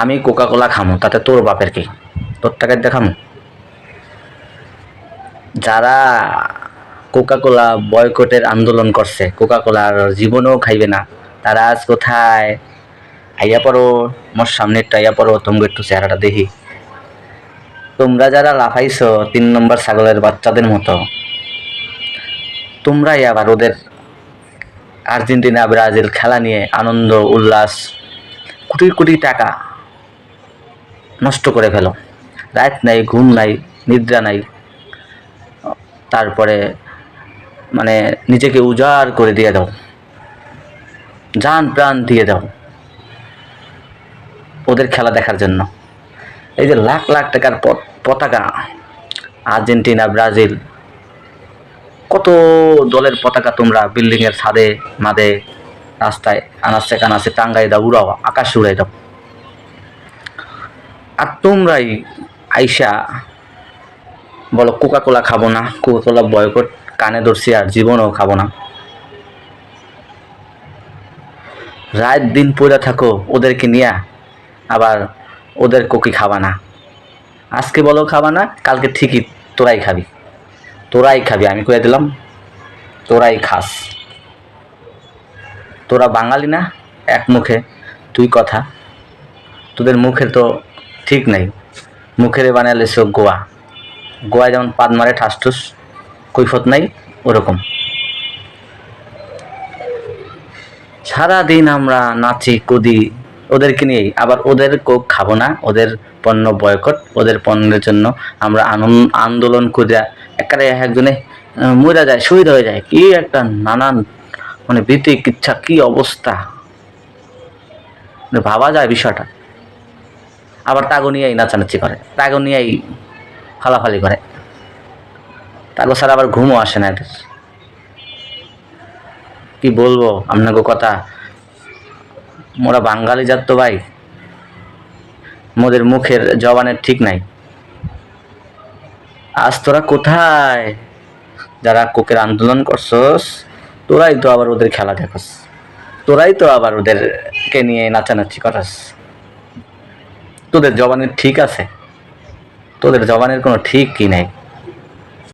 আমি কোকা কোলা খামো, তাতে তোর বাপের কি? তোর টাকায় দেখামো যারা কোকা কোলা বয়কটের আন্দোলন করছে কোকা কোলার জীবনেও খাইবে না, তারা আজ কোথায়? আইয়া পড়ো, মোর সামনে একটু আইয়া পড়ো, তোমাকে একটু চেহারাটা দেখি। তোমরা যারা লাফাইছো, তিন নম্বর ছাগলের বাচ্চাদের মতো তোমরাই আবার ওদের আর্জেন্টিনা, ব্রাজিল খেলা নিয়ে আনন্দ, উল্লাস, কোটি কোটি টাকা নষ্ট করে ফেলো। রাত নাই, ঘুম নাই, নিদ্রা নাই। তারপরে মানে নিজেকে উজাড় করে দিয়ে দাও। জান প্রাণ দিয়ে দাও ওদের খেলা দেখার জন্য। এই যে লাখ লাখ টাকার পতাকা, আর্জেন্টিনা, ব্রাজিল, কত দলের পতাকা তোমরা বিল্ডিংয়ের ছাদে, মাদে, রাস্তায়, আনাচে কানাচে টাঙ্গাই দাও, উড়াও, আকাশ উড়াই দাও। আর তোমরাই আইসা বলো কোকা কোলা খাব না কোকা কোলা বয়কট কানে ধরছি আর জীবনও খাব না। রাত দিন পড়ে থাকো, ওদেরকে নিয়ে আবার ওদের কোকি খাবা না। আজকে বলো খাবা না, কালকে ঠিকই তোরাই খাবি। তোরাই খাবি, আমি কয়ে দিলাম, তোরাই খাস। তোরা বাঙালি না এক মুখে তুই কথা। তোদের মুখে তো ঠিক নেই। মুখের বানালে সব গোয়া। গোয়ায় যেমন পাদ মারে ঠাসঠুস কৈফত নাই, ওরকম। সারাদিন আমরা নাচি, কুদি, ওদেরকে নিয়েই। আবার ওদের কোক খাব না, ওদের পণ্য বয়কট, ওদের পণ্যের জন্য আমরা আনন্দ, আন্দোলন করে একেবারে একজনে মরা যায়, শহীদ হয়ে যায়। কি একটা নানান মানে ভীতিক ইচ্ছা কি অবস্থা। ভাবা যায় বিষয়টা। আবার তাগো নিয়েই নাচানাচি করে তাগো নিয়েই ফালাফালি করে। তাগো ছাড়া আবার ঘুমও আসে না এদের। কি বলব, আপনাকে কথা? মোরা বাঙালি জাত তো ভাই। মোদের মুখের জবানের ঠিক নাই। আজ তোরা কোথায়? যারা কোকের আন্দোলন করছস, তোরাই তো আবার ওদের খেলা দেখস। তোরাই তো আবার ওদেরকে নিয়ে নাচানাচি করাস। তোদের জবানের ঠিক আছে? তোদের জবানের কোনো ঠিক কি নাই?